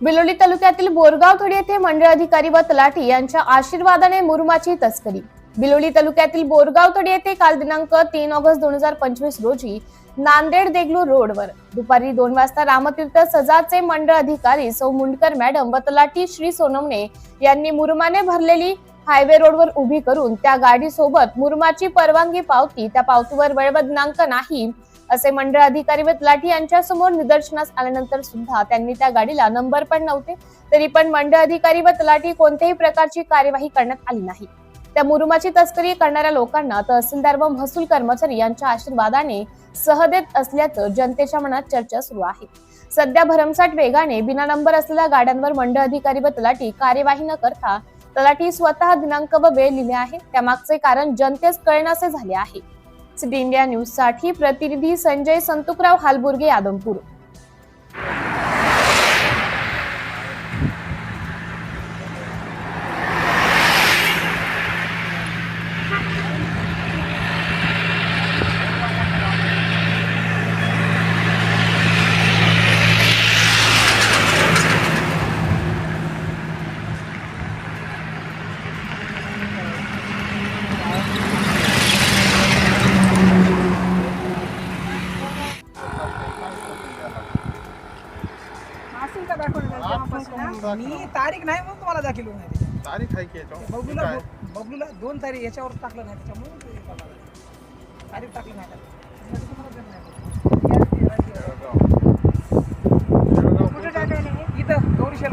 बिलोली तालुक्यातील बोरगाव थडी येथे मंडळ अधिकारी व तलाठी यांच्या आशीर्वादाने मुरुमाची तस्करी. बिलोली तालुक्यातील बोरगाव थडी येथे काल दिनांक तीन ऑगस्ट दोन हजार पंचवीस रोजी नांदेड देगलू रोडवर. दुपारी दोन वाजता रामतीर्थ सजाचे मंडळ अधिकारी सौ मुंडकर मॅडम व तलाठी श्री सोनमने यांनी मुरुमाने भरलेली हायवे रोडवर उभी करून त्या गाडीसोबत मुरुमाची परवानगी पावती त्या पावतीवर वेळव दिनांक नाही असे मंडळ अधिकारी व तलाठी यांच्या समोर निदर्शनास आल्यानंतर सुद्धा त्यांनी त्या गाडीला नंबर पण नव्हते. तरी पण मंडळ अधिकारी व तलाठी कोणत्याही प्रकारची कार्यवाही करण्यात आली नाही. त्या मुरुमाची तस्करी करणाऱ्या लोकांना तहसीलदार व महसूल कर्मचारी यांच्या आशीर्वादाने सह देत असल्याचं जनतेच्या मनात चर्चा सुरू आहे. सध्या भरमसाठ वेगाने बिना नंबर असलेल्या गाड्यांवर मंडळ अधिकारी व तलाठी कार्यवाही न करता तलाठी स्वतः दिनांक व वेळ लिहिले आहे. त्यामागचे कारण जनतेस कळेनासे झाले आहे. सिटी इंडिया न्यूजसाठी प्रतिनिधी संजय संतुकराव हालबुर्गे आदमपूर असेल का दाखवलं त्याला तेव्हापासून, हा? दाखव. मी तारीख नाही म्हणून तुम्हाला दाखवलो नाही तारीख आहे की याच्यावर बबलूला काय? बबलूला दोन तारीख याच्यावर टाकलं नाही त्याच्यामुळे ते करावं लागलं. तारीख टाकली नाही त्याला. त्यासाठी तुम्हाला देणं नाही. जळगाव. जळगाव कुठे टाकायला हे? इथं गौरी पोलीस.